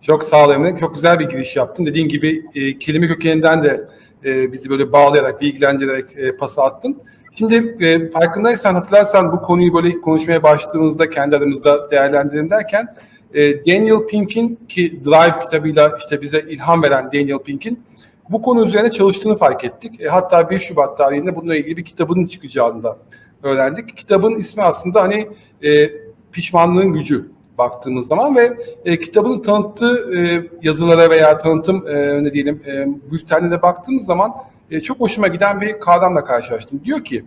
Çok sağ ol Emre. Çok güzel bir giriş yaptın. Dediğin gibi e, kelime kökeninden de e, bizi böyle bağlayarak, bilgilendirerek e, pası attın. Şimdi e, farkındaysan, hatırlarsan bu konuyu böyle konuşmaya başladığımızda kendi aramızda değerlendirelim derken e, Daniel Pink'in ki Drive kitabıyla işte bize ilham veren Daniel Pink'in bu konu üzerine çalıştığını fark ettik. E, hatta 1 Şubat tarihinde bununla ilgili bir kitabının çıkacağını da öğrendik. Kitabın ismi aslında hani e, pişmanlığın gücü baktığımız zaman ve e, kitabını tanıttığı e, yazılara veya tanıtım e, ne diyelim e, bültenine baktığımız zaman e, çok hoşuma giden bir kavramla karşılaştım. Diyor ki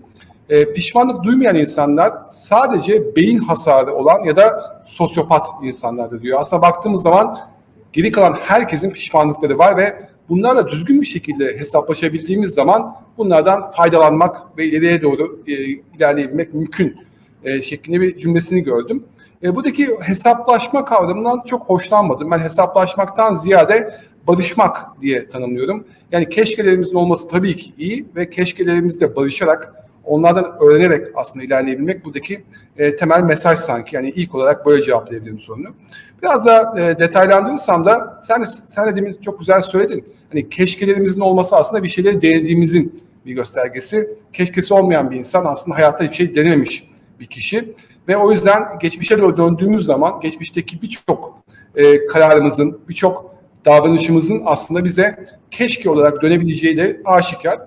e, pişmanlık duymayan insanlar sadece beyin hasarı olan ya da sosyopat insanlardır diyor. Aslında baktığımız zaman geri kalan herkesin pişmanlıkları var ve bunlarla düzgün bir şekilde hesaplaşabildiğimiz zaman bunlardan faydalanmak ve ileriye doğru e, ilerleyebilmek mümkün e, şeklinde bir cümlesini gördüm. E, buradaki hesaplaşma kavramından çok hoşlanmadım. Ben hesaplaşmaktan ziyade barışmak diye tanımlıyorum. Yani keşkelerimizin olması tabii ki iyi ve keşkelerimizle barışarak onlardan öğrenerek aslında ilerleyebilmek buradaki e, temel mesaj sanki. Yani ilk olarak böyle cevaplayabilirim sorunu. Biraz daha e, detaylandırırsam da sen sen de demin çok güzel söyledin. Hani keşkelerimizin olması aslında bir şeyleri denediğimizin bir göstergesi. Keşkesi olmayan bir insan aslında hayatta hiçbir şey denememiş bir kişi. Ve o yüzden geçmişe döndüğümüz zaman geçmişteki birçok e, kararımızın, birçok davranışımızın aslında bize keşke olarak dönebileceği de aşikar.